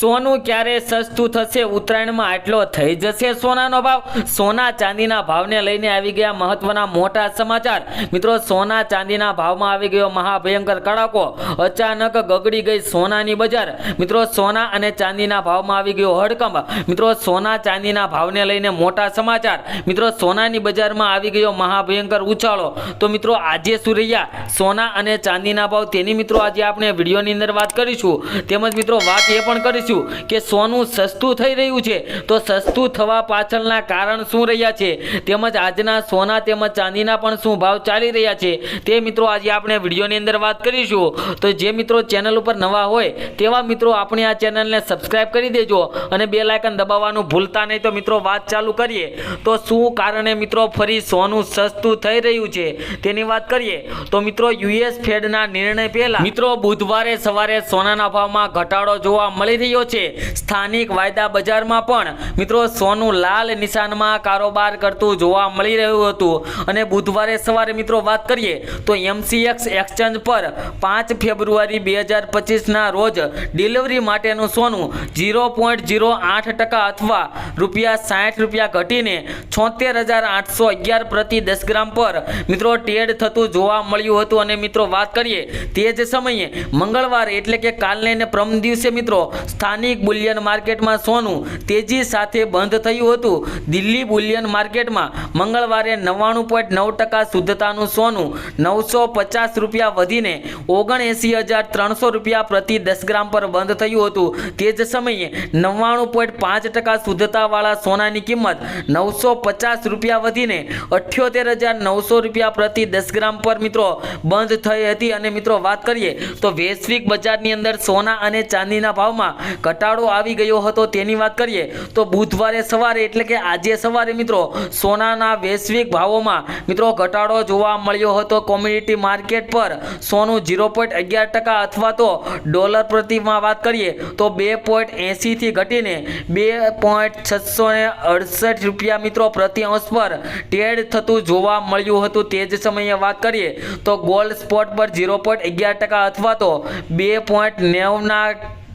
સોનું ક્યારે સસ્તું થશે? ઉત્તરાયણમાં આટલો થઈ જશે સોનાનો ભાવ? સોના ચાંદીના ભાવને લઈને આવી ગયા મહત્વના મોટા સમાચાર. મિત્રો, સોના ચાંદીના ભાવમાં આવી ગયો મહાભયંકર કડાકો. અચાનક ગગડી ગઈ સોનાની બજાર. મિત્રો, સોના અને ચાંદીના ભાવમાં આવી ગયો હડકંપ. મિત્રો, સોના ચાંદીના ભાવને લઈને મોટા સમાચાર. મિત્રો, સોનાની બજારમાં આવી ગયો મહાભયંકર ઉછાળો. તો મિત્રો, આજે શું રહ્યા? સોના અને ચાંદીના ભાવ તેની મિત્રો, આજે આપણે વિડીયોની અંદર વાત કરીશું. તેમજ મિત્રો, વાત એ પણ કરીશું કે સોનું સસ્તું થઈ રહ્યું છે. તો સસ્તું થવા પાછળના કારણ શું રહ્યા છે? તેમજ આજના સોના તેમજ ચાંદીના પણ શું ભાવ ચાલી રહ્યા છે? તે મિત્રો આજે આપણે વિડીયોની અંદર વાત કરીશું. તો જે મિત્રો ચેનલ ઉપર નવા હોય, તેવા મિત્રો આપણે આ ચેનલને સબસ્ક્રાઇબ કરી દેજો અને બે લાયકન દબાવવાનું ભૂલતા નહીં. તો મિત્રો વાત ચાલુ કરીએ. તો શું કારણે મિત્રો ફરી સોનું સસ્તું થઈ રહ્યું છે? તેની વાત કરીએ. તો મિત્રો યુએસ ફેડના નિર્ણય પહેલા મિત્રો બુધવારે સવારે સોનાના ભાવમાં ઘટાડો જોવા મળી રહ્યો છે. સ્થાનિક વાયદા બજારમાં પણ મિત્રો સોનું લાલ નિશાનમાં કારોબાર કરતું જોવા મળી રહ્યું હતું. અને બુધવારે સવારે મિત્રો વાત કરીએ તો એમસીએક્સ એક્સચેન્જ પર પાંચ ફેબ્રુઆરી બે હજાર પચીસના રોજ ડિલિવરી માટેનું સોનું ઝીરો પોઈન્ટ ઝીરો આઠ ટકા અથવા રૂપિયા સાઠ રૂપિયા ઘટીને છોતેર હજાર આઠસો અગિયાર પ્રતિ દસ ગ્રામ પર મિત્રો ટેડ થતું જોવા મળ્યું હતું. અને મિત્રો વાત કરીએ તે જ સમયે મંગળવાર એટલે કે કાલને ને પ્રમ દિવસે મિત્રો સ્થાનિક બુલિયન માર્કેટમાં સોનું તેજી સાથે બંધ થયું હતું. દિલ્હી બુલિયન માર્કેટમાં મંગળવારે નવ્વાણું પોઈન્ટ નવ ટકા શુદ્ધતાનું સોનું નવસો પચાસ રૂપિયા વધીને ઓગણએંસી હજાર ત્રણસો રૂપિયા પ્રતિ દસ ગ્રામ પર બંધ થયું હતું. તે જ સમયે નવ્વાણું પોઈન્ટ પાંચ ટકા શુદ્ધતાવાળા સોનાની કિંમત નવસો પચાસ રૂપિયા વધીને અઠ્યોતેર હજાર નવસો રૂપિયા પ્રતિ દસ ગ્રામ પર મિત્રો બંધ થઈ હતી. અને મિત્રો વાત કરીએ તો વૈશ્વિક બજારની અંદર સોના અને ચાંદીના ભાવમાં ઘટાડો આવી ગયો હતો, તેની વાત કરીએ તો બુધવારે સવારે, એટલે કે આજે સવારે મિત્રો, સોનાના વૈશ્વિક ભાવોમાં મિત્રો ઘટાડો જોવા મળ્યો હતો. કોમ્યુનિટી માર્કેટ પર સોનું ઝીરો પોઈન્ટ અગિયાર ટકા અથવા તો ડોલર પ્રતિમાં વાત કરીએ તો બે પોઈન્ટ એંસીથી ઘટીને બે પોઈન્ટ છસો અડસઠ રૂપિયા મિત્રો પ્રતિ અંશ પર ટ્રેડ થતું જોવા મળ્યું હતું. તે જ સમયે વાત કરીએ તો ગોલ્ડ સ્પોટ પર ઝીરો પોઈન્ટ અગિયાર ટકા અથવા તો બે પોઈન્ટ નેવના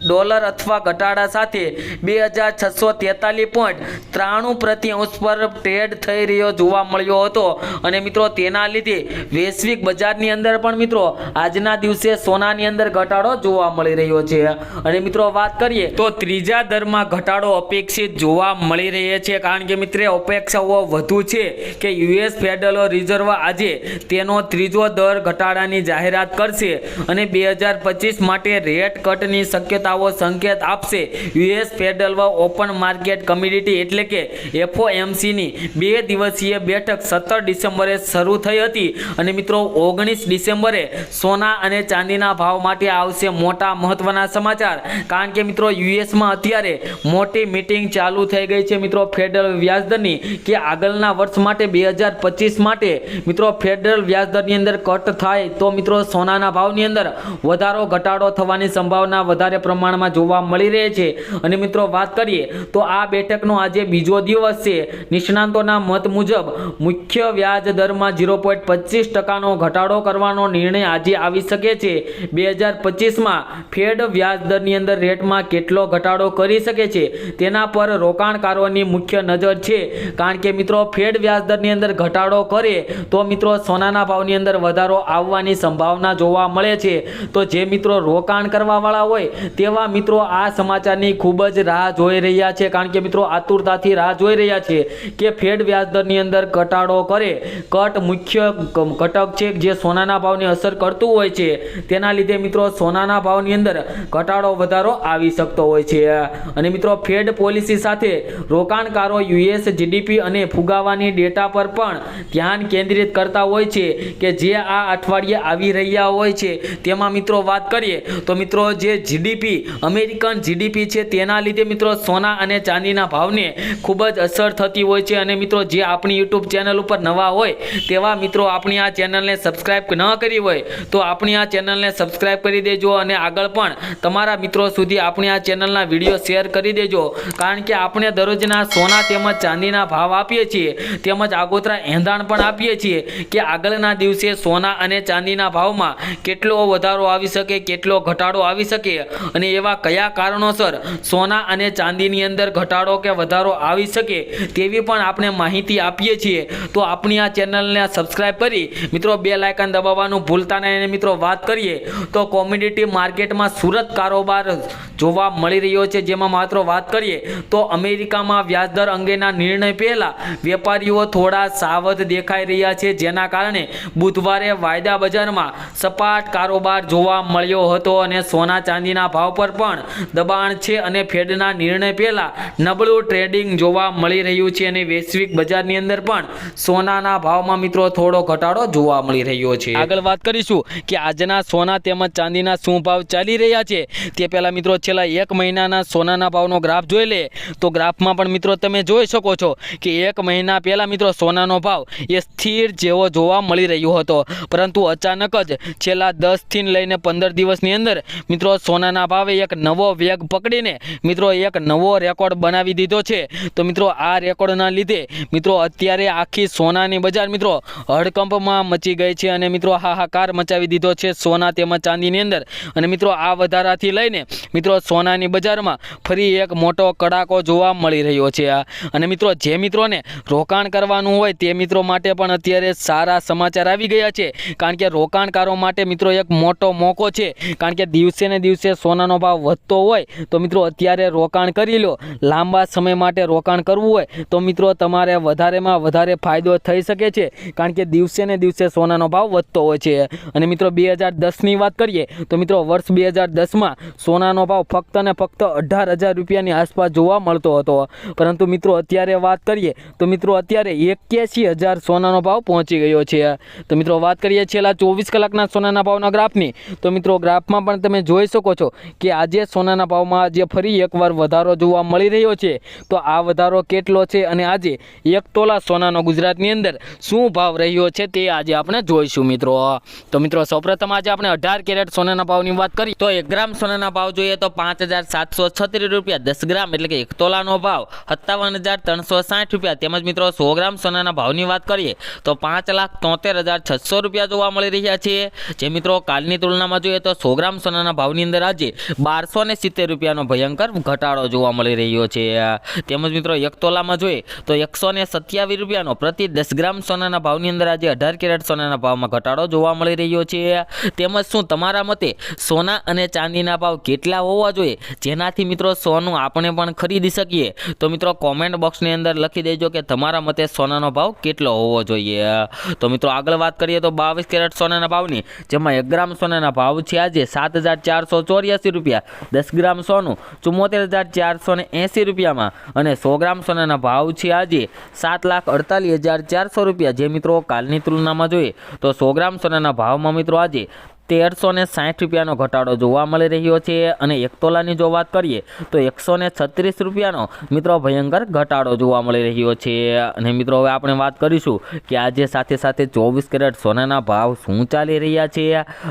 ડોલર અથવા ઘટાડા સાથે બે હજાર છસો તેતાલીસ પોઈન્ટ ત્રાણું પ્રતિ અંશ પર ટ્રેડ થઈ રહ્યો જોવા મળ્યો હતો. અને મિત્રો, તેના લીધે વૈશ્વિક બજારની અંદર પણ મિત્રો, આજના દિવસે સોનાની અંદર ઘટાડો જોવા મળી રહ્યો છે. અને મિત્રો, વાત કરીએ તો ત્રીજા દરમાં ઘટાડો અપેક્ષિત જોવા મળી રહ્યો છે. કારણ કે મિત્રો, અપેક્ષાઓ વધુ છે કે યુએસ ફેડરલ રિઝર્વ આજે તેનો ત્રીજો દર ઘટાડાની જાહેરાત કરશે. અને બે હજાર પચીસ માટે રેટ કટની શક્યતાઓ સંકેત આપશે. US federal open market community એટલે કે એફઓએમસીની બે દિવસીય બેઠક સત્તર ડિસેમ્બરે શરૂ થઈ હતી. અને મિત્રો, ઓગણીસ ડિસેમ્બરે સોના અને ચાંદીના ભાવ માટે આવશે મોટા મહત્વના સમાચાર. કારણ કે મિત્રો, યુએસમાં અત્યારે મોટી મિટિંગ ચાલુ થઈ ગઈ છે મિત્રો ફેડરલ વ્યાજદરની કે આગળના વર્ષ માટે બે હજાર પચીસ માટે. મિત્રો, ફેડરલ વ્યાજદરની અંદર કટ થાય તો મિત્રો સોનાના ભાવની અંદર વધારો, ઘટાડો થવાની સંભાવના વધારે પ્રમાણમાં જોવા મળી રહે છે. અને મિત્રો વાત કરીએ તો આ બેઠકનો આજે બીજો દિવસ છે. નિષ્ણાંતોના મત મુજબ મુખ્ય વ્યાજ દરમાં ઝીરો પોઈન્ટ પચીસ ટકાનો ઘટાડો કરવાનો નિર્ણય આજે આવી શકે છે. બે હજાર પચીસમાં ફેડ વ્યાજ દરની અંદર રેટમાં કેટલો ઘટાડો કરી શકે છે? તેના પર રોકાણકારોની મુખ્ય નજર છે. કારણ કે મિત્રો ફેડ વ્યાજ દરની અંદર ઘટાડો કરે તો મિત્રો સોનાના ભાવની અંદર વધારો આવવાની સંભાવના જોવા મળે છે. તો જે મિત્રો રોકાણ કરવાવાળા હોય તેવા મિત્રો આ સમાચારની ખૂબ જ રાહ જોઈ રહ્યા છે. કારણ કે મિત્રો આતુરતાથી રાહ જોઈ રહ્યા છે કે ફેડ વ્યાજ દરની અંદર ઘટાડો કરે. કટ મુખ્ય ઘટક છે જે સોનાના ભાવને અસર કરતું હોય છે. તેના લીધે મિત્રો સોનાના ભાવની અંદર ઘટાડો વધારો આવી શકતો હોય છે. અને મિત્રો ફેડ પોલિસી સાથે રોકાણકારો યુએસ જીડીપી અને ફુગાવાની ડેટા પર પણ ધ્યાન કેન્દ્રિત કરતા હોય છે કે જે આ અઠવાડિયે આવી રહ્યા હોય છે. તેમાં મિત્રો વાત કરીએ તો મિત્રો જે જીડીપી અમેરિકન જીડીપી છે, તેના લીધે મિત્રો સોના અને ચાંદીના ભાવને ખૂબ જ અસર થતી હોય છે. અને મિત્રો, જે આપણી યુટ્યુબ ચેનલ ઉપર નવા હોય, તેવા મિત્રો આપણી આ ચેનલને સબસ્ક્રાઇબ ન કરી હોય, તો આપણી આ ચેનલને સબસ્ક્રાઈબ કરી દેજો અને આગળ પણ તમારા મિત્રો સુધી આપણી આ ચેનલના વીડિયો શેર કરી દેજો. કારણ કે આપણે દરરોજના સોના તેમજ ચાંદીના ભાવ આપીએ છીએ, તેમજ આગોતરા એંધાણ પણ આપીએ છીએ કે આગળના દિવસે સોના અને ચાંદીના ભાવમાં કેટલો વધારો આવી શકે, કેટલો ઘટાડો આવી શકે. અને અને એવા કયા કારણોસર સોના અને ચાંદીની અંદર ઘટાડો કે વધારો આવી શકે તેવી પણ આપણે માહિતી આપીએ છીએ. તો આપણી આ ચેનલને સબસ્ક્રાઈબ કરી મિત્રો બે લાયકન દબાવવાનું ભૂલતા નહીં અને મિત્રો વાત કરીએ તો કોમ્યુનિટી માર્કેટમાં સુરત કારોબાર જોવા મળી રહ્યો છે. જેમાં માત્ર વાત કરીએ તો અમેરિકામાં વ્યાજદર અંગેના નિર્ણય પહેલાં વેપારીઓ થોડા સાવધ દેખાઈ રહ્યા છે. જેના કારણે બુધવારે વાયદા બજારમાં સપાટ કારોબાર જોવા મળ્યો હતો અને સોના ચાંદીના ભાવ પર પણ દબાણ છે અને ફેડના નિર્ણય પહેલા નબળું ટ્રેડિંગ જોવા મળી રહ્યું છે અને વૈશ્વિક બજારની અંદર પણ સોનાના ભાવમાં મિત્રો થોડો ઘટાડો જોવા મળી રહ્યો છે. આગળ વાત કરીશું કે આજના સોના તેમજ ચાંદીના શું ભાવ ચાલી રહ્યા છે? તે પહેલા મિત્રો છેલ્લા એક મહિનાના સોનાના ભાવનો ગ્રાફ જોઈ લે. તો ગ્રાફમાં પણ મિત્રો તમે જોઈ શકો છો કે એક મહિના પહેલા મિત્રો સોનાનો ભાવ એ સ્થિર જેવો જોવા મળી રહ્યો હતો. પરંતુ અચાનક જ છેલ્લા દસથી લઈને પંદર દિવસની અંદર મિત્રો સોનાના ભાવે એક નવો વેગ પકડીને મિત્રો એક નવો રેકોર્ડ બનાવી દીધો છે. તો મિત્રો આ રેકોર્ડના લીધે મિત્રો અત્યારે આખી સોનાની બજાર મિત્રો હડકંપમાં મચી ગઈ છે અને મિત્રો હાહાકાર મચાવી દીધો છે સોના તેમજ ચાંદીની અંદર. અને મિત્રો આ વધારાથી લઈને મિત્રો સોનાની બજારમાં ફરી એક મોટો કડાકો જોવા મળી રહ્યો છે અને મિત્રો જે મિત્રોને રોકાણ કરવાનું હોય તે મિત્રો માટે પણ અત્યારે સારા સમાચાર આવી ગયા છે. કારણ કે રોકાણકારો માટે મિત્રો એક મોટો મોકો છે. કારણ કે દિવસે ને દિવસે સોનાનો ભાવ વધતો હોય, તો મિત્રો અત્યારે રોકાણ કરી લો. લાંબા સમય માટે રોકાણ કરવું હોય, તો મિત્રો તમારે વધારેમાં વધારે ફાયદો થઈ શકે છે, કારણ કે દિવસે ને દિવસે સોનાનો ભાવ વધતો હોય છે. અને મિત્રો બે હજાર દસની વાત કરીએ, તો મિત્રો વર્ષ બે હજાર દસમાં સોનાનો ભાવ ફક્ત ને ફક્ત અઢાર હજાર રૂપિયાની આસપાસ જોવા મળતો હતો. પરંતુ મિત્રો અત્યારે વાત કરીએ, તો મિત્રો અત્યારે એક્યાસી હજાર સોનાનો ભાવ પહોંચી ગયો છે. તો મિત્રો વાત કરીએ છેલ્લા ચોવીસ કલાકના સોનાના ભાવના ગ્રાફની, તો મિત્રો ગ્રાફમાં પણ તમે જોઈ શકો છો કે આજે સોનાના ભાવમાં આજે ફરી એકવાર વધારો જોવા મળી રહ્યો છે. તો આ વધારો કેટલો છે અને આજે એક તોલા સોનાનો ગુજરાતની અંદર શું ભાવ રહ્યો છે તે આજે આપણે જોઈશું મિત્રો. તો મિત્રો, સૌપ્રથમ આજે આપણે અઢાર કેરેટ સોનાના ભાવની વાત કરીએ તો એક ગ્રામ સોનાના ભાવ જોઈએ તો પાંચ રૂપિયા, દસ ગ્રામ એટલે કે એક તોલાનો ભાવ સત્તાવન રૂપિયા. તેમજ મિત્રો, સો ગ્રામ સોનાના ભાવની વાત કરીએ તો પાંચ લાખ તોતેર હજાર છસો રૂપિયા જોવા મળી રહ્યા છે. જે મિત્રો, કાલની તુલનામાં જોઈએ તો સો ગ્રામ સોનાના ભાવની અંદર આજે બારસો ને સિત્તેર રૂપિયાનો ભયંકર ઘટાડો જોવા મળી રહ્યો છે. તેમજ મિત્રો એક તોલામાં જોઈએ તો એકસો ને સત્યાવીસ રૂપિયાનો પ્રતિ દસ ગ્રામ સોનાના ભાવની અંદર આજે અઢાર કેરેટ સોનાના ભાવમાં ઘટાડો જોવા મળી રહ્યો છે. તેમજ શું તમારા મતે સોના અને ચાંદીના ભાવ કેટલા હોવા જોઈએ? જેનાથી મિત્રો, સોનું આપણે પણ ખરીદી શકીએ. તો મિત્રો, કોમેન્ટ બોક્સની અંદર લખી દેજો કે તમારા મતે સોનાનો ભાવ કેટલો હોવો જોઈએ. તો મિત્રો, આગળ વાત કરીએ તો બાવીસ કેરેટ સોનાના ભાવની, જેમાં એક ગ્રામ સોનાના ભાવ છે આજે સાત હજાર ચારસો ચોર્યાસી રૂપિયા. દસ ગ્રામ સોનું ચુમ્મોતેર હજાર ચારસો ને એંસી રૂપિયામાં અને સો ગ્રામ સોનાના ભાવ છે આજે સાત લાખ અડતાલીસ હજાર ચારસો રૂપિયા. જે મિત્રો કાલની તુલનામાં જોઈએ તો સો ગ્રામ સોનાના ભાવમાં મિત્રો આજે તેરસો ને સાઠ રૂપિયાનો ઘટાડો જોવા મળી રહ્યો છે અને એક તોલાની જો વાત કરીએ, તો એકસો ને છત્રીસ રૂપિયાનો મિત્રો ભયંકર ઘટાડો જોવા મળી રહ્યો છે. અને મિત્રો, હવે આપણે વાત કરીશું કે આજે સાથે સાથે ચોવીસ કેરેટ સોનાના ભાવ શું ચાલી રહ્યા છે?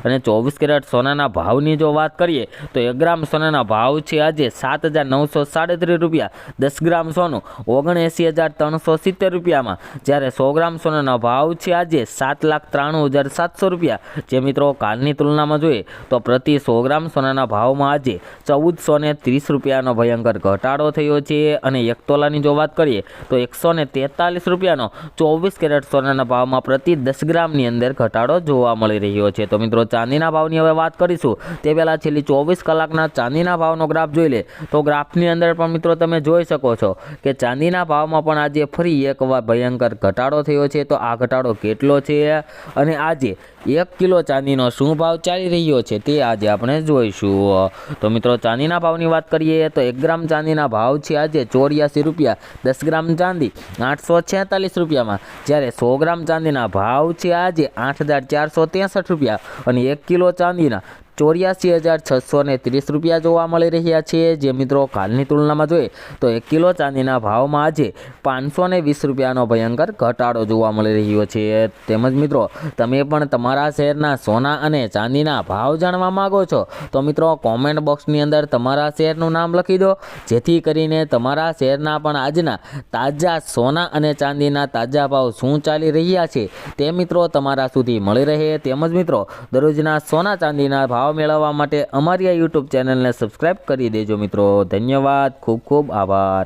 અને ચોવીસ કેરેટ સોનાના ભાવની જો વાત કરીએ, તો એક ગ્રામ સોનાના ભાવ છે આજે સાત હજાર નવસો સાડત્રીસ રૂપિયા. દસ ગ્રામ સોનું ઓગણએંસી હજાર ત્રણસો સિત્તેર રૂપિયામાં. જ્યારે સો ગ્રામ સોનાના ભાવ છે આજે સાત લાખ ત્રાણું હજાર સાતસો રૂપિયા. જે મિત્રો, કાલની તુલનામાં જોઈએ તો પ્રતિ સો ગ્રામ સોનાના ભાવમાં આજે ચૌદસો ને ત્રીસ રૂપિયાનો ભયંકર ઘટાડો થયો છે. અને એક તોલાની જો વાત કરીએ તો એકસો ને તેતાલીસ રૂપિયાનો ચોવીસ કેરેટ સોનાના ભાવમાં પ્રતિ દસ ગ્રામની અંદર ઘટાડો જોવા મળી રહ્યો છે. તો મિત્રો ચાંદીના ભાવની હવે વાત કરીશું. તે પહેલાં છેલ્લી ચોવીસ કલાકના ચાંદીના ભાવનો ગ્રાફ જોઈ લે. તો ગ્રાફની અંદર પણ મિત્રો તમે જોઈ શકો છો કે ચાંદીના ભાવમાં પણ આજે ફરી એકવાર ભયંકર ઘટાડો થયો છે. તો આ ઘટાડો કેટલો છે? અને આજે એક કિલો ચાંદીનો શું ભાવ ચાલી રહ્યો છે તે આજે આપણે જોઈશું. તો મિત્રો ચાંદીના ભાવની વાત કરીએ તો એક ગ્રામ ચાંદીના ભાવ છે આજે ચોર્યાસી રૂપિયા, દસ ગ્રામ ચાંદી આઠસો છેતાલીસ રૂપિયામાં. જ્યારે સો ગ્રામ ચાંદીના ભાવ છે આજે આઠ હજાર ચારસો ત્રેસઠ રૂપિયા અને એક કિલો ચાંદીના ચોર્યાસી હજાર છસો ને ત્રીસ રૂપિયા જોવા મળી રહ્યા છે. જે મિત્રો કાલની તુલનામાં જોઈએ તો એક કિલો ચાંદીના ભાવમાં આજે પાંચસો ને વીસ રૂપિયાનો ભયંકર ઘટાડો જોવા મળી રહ્યો છે. તેમજ મિત્રો, તમે પણ તમારા શહેરના સોના અને ચાંદીના ભાવ જાણવા માગો છો, તો મિત્રો કોમેન્ટ બોક્સની અંદર તમારા શહેરનું નામ લખી દો. જેથી કરીને તમારા શહેરના પણ આજના તાજા સોના અને ચાંદીના તાજા ભાવ શું ચાલી રહ્યા છે તે મિત્રો તમારા સુધી મળી રહે. તેમજ મિત્રો, દરરોજના સોના ચાંદીના ભાવ ભાવ મેળવવા માટે અમારી આ યુટ્યુબ ચેનલને સબસ્ક્રાઈબ કરી દેજો મિત્રો. ધન્યવાદ. ખૂબ ખૂબ આભાર.